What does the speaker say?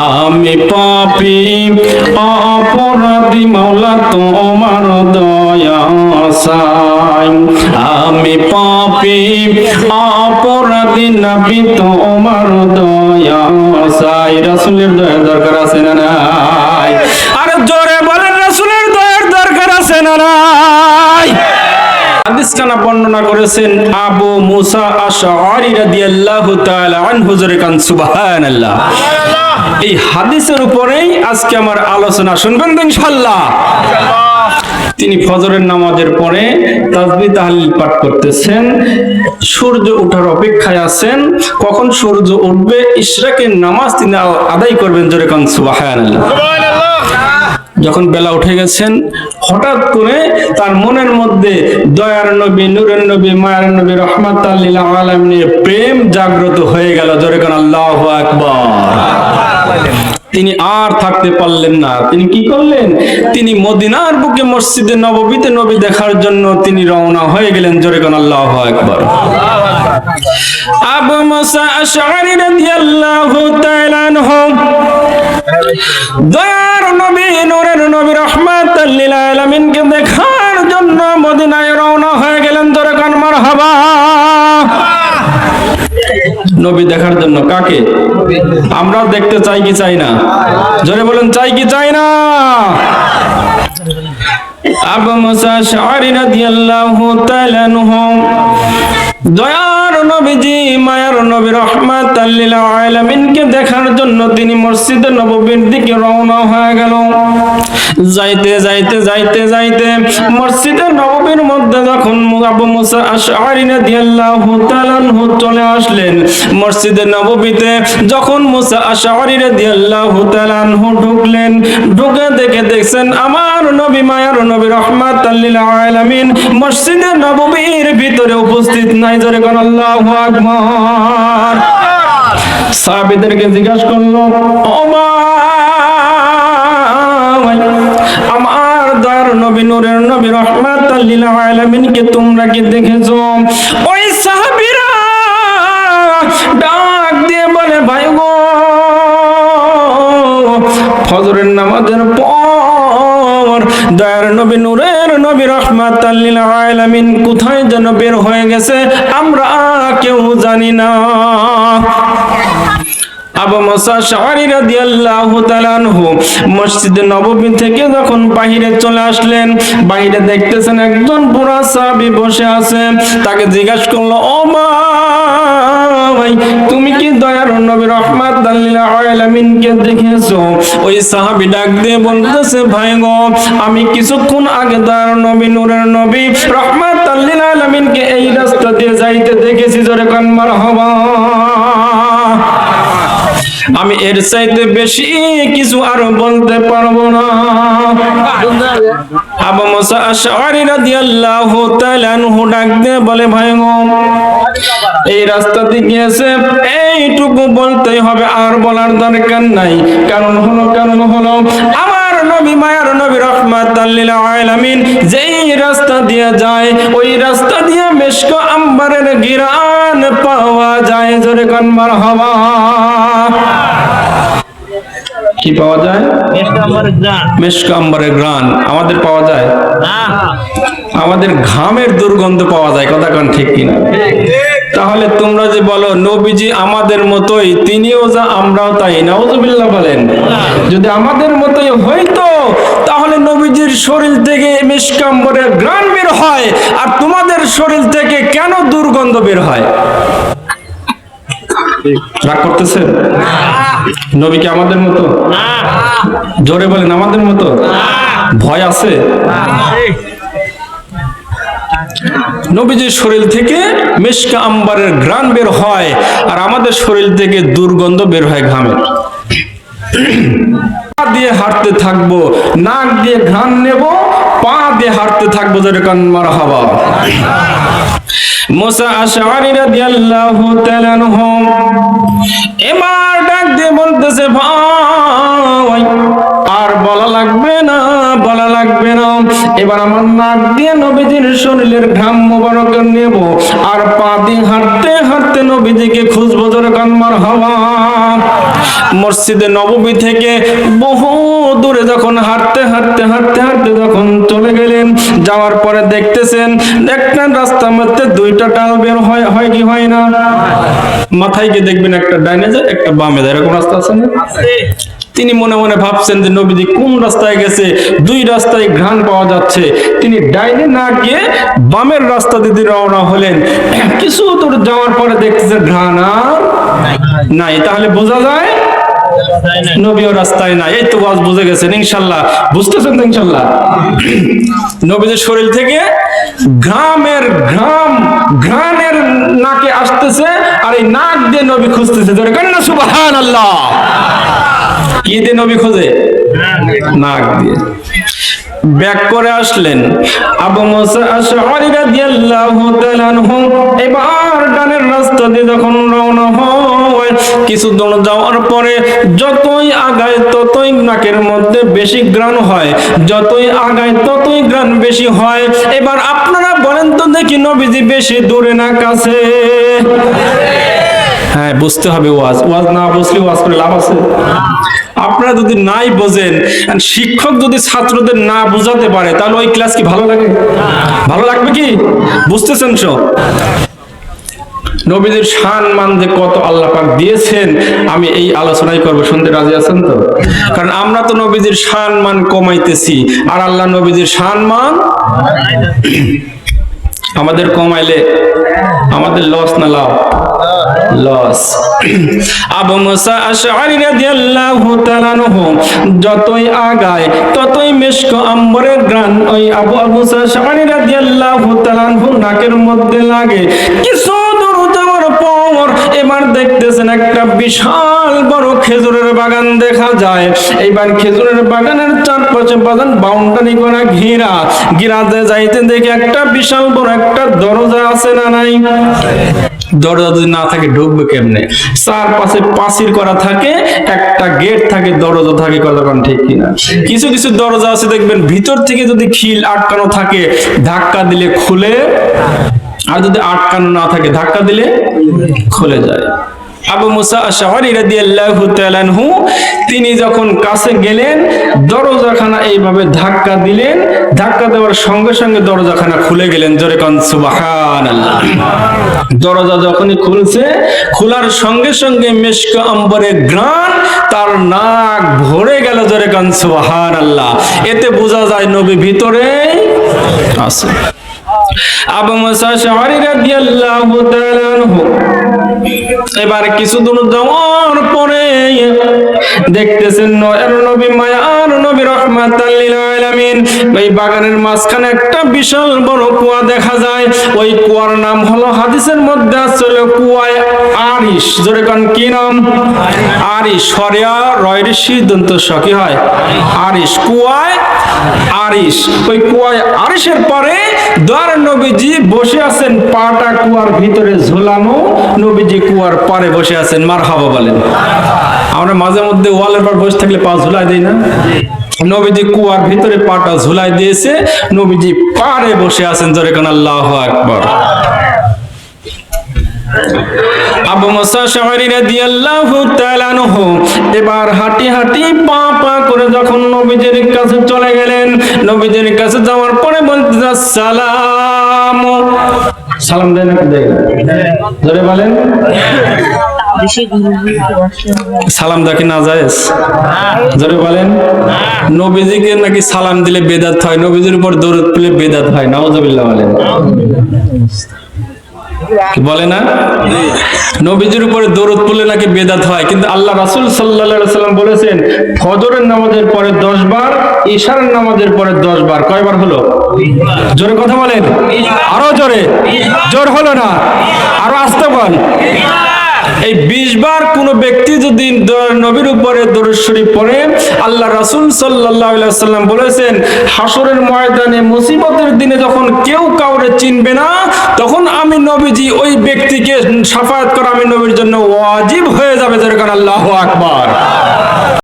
আমি পাপি, অপরাধী মাওলা, তোমার দয়া আমি পাপি, অপরাধী নবী, তোমার দয়া চাই রাসূলের দয়া দরকার আছে না নাই? আরে জোরে বলেন, রাসূলের দয়ার দরকার আছে না নাই? হাদিস বর্ণনা করেছেন আবু মুসা আশআরি রাদিয়াল্লাহু তাআলা আনহু। জোরে কান, সুবহানাল্লাহ। এই হাদিসের উপরেই আজকে আমার আলোচনা শুনবেন তো ইনশাআল্লাহ। তিনি ফজরের নামাজের পরে তাসবি তাহলিল পাঠ করতেছেন সূর্য ওঠার অপেক্ষায় আছেন কখন সূর্য উঠবে ইশরাকের নামাজ তিনি আদায় করবেন জোরে কান যখন বেলা উঠে গেছেন হঠাৎ করে তার মনের মধ্যে দয়ার নবী নূরের নবী মায়ের নবী রহমাত আলমিনের প্রেম জাগ্রত হয়ে গেল জোরে কান আল্লাহ আকবর। তিনি আর থাকতে পারলেন না। তিনি কি করলেন? তিনি মদিনার বুকে মসজিদে নববীতে নবী দেখার জন্য তিনি রওনা হয়ে গেলেন। জোরে কান আল্লাহ আকবর। আবু মুসা আশআরি রাদিয়াল্লাহু তাআলা আনহু। দয়ার নবী, নূরের নবী রহমাতাল লিল আলামিনকে দেখার জন্য মদিনায় রওনা হয়ে গেলেন। জোরে কান মারহাবা। নবী দেখার জন্য কাকে? আমরা দেখতে চাই কি চাই না? জোরে বলেন চাই কি চাই না? আবু মুসা শাআরি রাদিয়াল্লাহু তাআলা দয়ার নবীজি, মায়ার নবী রহমাতাল লিল আলামিনকে দেখার জন্য তিনি মসজিদে নববীর দিকে রওনা হয়ে গেল। যাইতে যাইতে যাইতে যাইতে মসজিদে নববীর মধ্যে যখন আবু মুসা আশআরি রাদিয়াল্লাহু তাআলা চলে আসলেন, মসজিদে নববীতে যখন মুসা আশআরি রাদিয়াল্লাহু তাআলা ঢুকলেন, ঢুকে দেখে দেখছেন আমার নবী, মায়ার নবী রহমাতাল লিল আলামিন মসজিদে নববীর ভিতরে উপস্থিত নাই জোরে কোন আল্লাহু আকবার। সাহাবীদেরকে জিজ্ঞাসা করল আমার দয়ার নবী নূরের নবী তোমরা কি দেখেছ? ওই সাহাবীরা ডাক দিয়ে বলে, ভাই গো, ফজরের নামাজের পর দয়ার নবী, নূরের নবী রহমাত কোথায় যেন বের হয়ে গেছে আমরা কেউ জানি না। আবু মুসা শাআরি রাদিয়াল্লাহু তাআলা আনহু মসজিদে নববী থেকে যখন বাহিরে চলে আসলেন, বাহিরে দেখতেছেন একজন বুড়া সাহাবী বসে আছে, তাকে জিজ্ঞাসা করল, ও মা নবী রহমাত আলামিনকে দেখেছ? ওই সাহাবী ডাক দিয়ে বলতেছে, ভাই গো, আমি কিছুক্ষণ আগে তার নবী নূরের নবী রহমাত আলামিনকে এই রাস্তা দিয়ে যাইতে দেখেছি। জোরে কান, মারহাবা। আমি এর চাইতে বেশি কিছু আর বলতে পারব না। আবু মুসা আশআরি রাদিয়াল্লাহু তাআলা বলে, ভাই গো, এই রাস্তা দিয়ে গিয়েছে এইটুকু বলতেই হবে, আর বলার দরকার নাই। কারণ হলো কারণ হলো, আমার নবী মায়ার নবী রহমাতাল লিল আলামিন যেই রাস্তা দিয়ে যায়, ওই রাস্তা দিয়ে মেশক আম্বারের গিরান পাওয়া যায়। জোরে কান, মারহাবা। কি পাওয়া যায়? মেশক আম্বারের গ্রান আমাদের পাওয়া যায়? আমাদের ঘামের দুর্গন্ধ পাওয়া যায় কথা কান ঠিক কিনা? তাহলে তোমরা যে বলো নবীজি আমাদের মতোই তিনিও যা আমরাও তাই নাউজুবিল্লাহ বলেন। যদি আমাদের মতোই হইতো তাহলে নবীজির শরীর থেকে মিসকাম্বরের গ্রান বের হয় আর তোমাদের শরীর থেকে কেন দুর্গন্ধ বের হয়? রাগ করতেছেন? নবী কি আমাদের মতো? জোরে বলেন আমাদের মতো? ভয় আছে? নবীজির শরীর থেকে মেশকা আম্বারের গ্রান বের হয় আর আমাদের শরীর থেকে দুর্গন্ধ বের হয় ঘামের পা দিয়ে হাঁটতে থাকব নাক দিয়ে ঘ্রাণ নেব পা দিয়ে হাঁটতে থাকব যেরকম মারা হাওয়া মুসা আশআরি রাদিয়াল্লাহু তাআলা আনহু এবার ডাক দিয়ে বলতেছে, ভাই, আর বলা লাগবে না, বলা লাগবে না। এবার আমার নাক দিয়ে নবীজির শরীরের ঘাম মোবারক নেব, আর পা দিয়ে হাঁটতে হাঁটতে নবীজিকে খুঁজবো যেরকম মার হাওয়া মসজিদে নববী থেকে বহু দূরে যখন হাঁটতে হাঁটতে হাঁটতে হাঁটতে যখন চলে গেলেন যাওয়ার পরে দেখতেছেন একটা রাস্তার মধ্যে দুইটা ডাল বের হয় হয় কি হয় না? মাথায় গিয়ে দেখবেন একটা ডাইনে যায় একটা বামে যায়। এরকম রাস্তা আছে না? তিনি মনে মনে ভাবছেন যে নবীজি কোন রাস্তায় গেছে? দুই রাস্তায় ঘ্রাণ পাওয়া যাচ্ছে। তিনি ডাইনে না গিয়ে বামের রাস্তা দিদি রওনা হলেন। কিছু দূর যাওয়ার পরে দেখতেছে ঘ্রাণ আর নাই। তাহলে বোঝা যায় নবীও রাস্তায় নাই। এই তো ওয়াজ বুঝে গেছেন ইনশাল্লাহ। বুঝতেছেন তো ইনশাল্লাহ? নবীদের শরীর থেকে গ্রামের গ্রাম গ্রামের নাকে আসতেছে আর এই নাক দিয়ে নবী খুঁজতেছে। ধরে কেন না সুবাহান আল্লাহ কি দিয়ে নবী খোঁজে? নাক দিয়ে। ব্যাক করে আসলেন। আবু মুসা আশআরি রাদিয়াল্লাহু তাআলা আনহু এবার ডানের রাস্তা দিয়ে যখন রওনা হয়, কিছু দূর যাওয়ার পরে যতই আগায় ততই নাকের মধ্যে বেশি গ্রান হয়। যতই আগায় ততই গ্রান বেশি হয়। এবার আপনারা বলেন তো দেখি নবীজি বেশি দূরে না কাছে? হ্যাঁ বুঝতে হবে ওয়াজ। ওয়াজ না বুঝলে ওয়াজ করে লাভ আছে? আপনারা যদি নাই বোঝেন শিক্ষক যদি ছাত্রদের না বুঝাতে পারে, তাহলে ওই ক্লাস কি ভালো লাগে? ভালো লাগবে কি? বুঝতেছেন সব? নবীদের শান মান যে কত আল্লাহ পাক দিয়েছেন, আমি এই আলোচনাই করব। শুনতে রাজি আছেন তো? কারণ আমরা তো নবীদের শান মান কমাইতেছি, আর আল্লাহ নবীদের শান মান আমাদের কমাইলে আমাদের লস না লাভ? লস আবু মুসা আশআরি রাদিয়াল্লাহু তাআলা আনহু, যতই আগায়, ততই মিশক আম্বরের গান ওই আবু মুসা আশআরি রাদিয়াল্লাহু তাআলা নাকের মধ্যে লাগে। কিছু এবার দেখতেছেন একটা বিশাল বড় খেজুরের বাগান দেখা যায়। এইবার খেজুরের বাগানের চারপাশে বাগান বাউন্ডারি করা ঘেরা। ঘিরাতে যাইতে দেখে একটা বিশাল বড় একটা দরজা আছে না নাই? দরজা যদি না থাকে, ঢুকবে কেমনে? চারপাশে পাঁচির করা থাকে, একটা গেট থাকে, দরজা থাকে কতক্ষণ ঠিক কিনা? কিছু কিছু দরজা আছে, দেখবেন ভিতর থেকে যদি খিল আটকানো থাকে, ধাক্কা দিলে খুলে আর যদি আটকানো না থাকে, ধাক্কা দিলে খুলে যায়। আবু মুসা আশআরি রাদিয়াল্লাহু তাআলা আনহু, তিনি যখন কাছে গেলেন, দরজাখানা এইভাবে ধাক্কা দিলেন। ধাক্কা দেওয়ার সঙ্গে সঙ্গে দরজাখানা খুলে গেলেন। জোরে কান, সুবহানাল্লাহ। দরজা যখনই খুলছে, খোলার সঙ্গে সঙ্গে মেশক আম্বরের গ্রান তার নাক ভরে গেল। জোরে কান, সুবহানাল্লাহ। এতে বোঝা যায় নবী ভিতরে আছে। আবু মুসা শাহরি রাদিয়াল্লাহু তাআলা আনহু। এবার কিছু দূর যাওয়ার পরে দেখতেছেন নয়ের নবী, মায়ার নবী, রহমাতাল লিল আলামিন। এই বাগানের মাঝখানে একটা বিশাল বড় কুয়া দেখা যায়। ওই কুয়ার নাম হলো হাদিসের মধ্যে কুয়ায় আরিশ। জোরে কি নাম? আরিশ। রয়রিশি দন্ত সকি হয়। আরিশ, কুয়ায় আরিশ। ওই কুয়ায় আরিশের পরে দ্বার নবীজি বসে আছেন, পাটা কুয়ার ভিতরে ঝোলানো। নবীজি কুয়ার পারে বসে আছেন মার হাবা বলেন। আমরা মাঝে মধ্যে ওয়ালের পর বসে থাকলে পা ঝুলাই দিই না? নবীজি কুয়ার ভিতরে পাটা ঝুলাই দিয়েছে, নবীজি পারে বসে আছেন, জোরে কোন আল্লাহ আকবার। আবু মুসা শাহরি রাদিয়াল্লাহু তাআলা আনহু এবার হাঁটি হাঁটি পা পা করে যখন নবীজির কাছে চলে গেলেন, নবীজির কাছে যাওয়ার পরে বলতে সালাম সালাম দেয় না দেয় না? জোরে বলেন। সালাম দেখে না যায়? জোরে বলেন। নবীজিকে নাকি সালাম দিলে বেদাত হয়, নবীজির উপর দৌড় পেলে বেদাত হয়, নাউজুবিল্লাহ বলেন। বলে না? নবীজির উপরে দৌড় পড়লে নাকি বেদাত হয়, কিন্তু আল্লাহ রাসুল সাল্লা সাল্লাম বলেছেন, ফজরের নামাজের পরে 10 বার ঈশার নামাজের পরে 10 বার কয়বার হলো? জোরে কথা বলেন। আরও জোরে। জোর হলো না? আরও আস্তে বল। এই বিশ বার কোন ব্যক্তি যদি নবীর উপরে দরুদ পরে পড়ে, আল্লাহ রাসুল সাল্লাহ সাল্লাম বলেছেন হাসরের ময়দানে মুসিবতের দিনে যখন কেউ কাউরে চিনবে না, তখন আমি নবীজি ওই ব্যক্তিকে সাফায়াত করা আমি নবীর জন্য ওয়াজিব হয়ে যাবে, যেরকম আল্লাহ আকবার।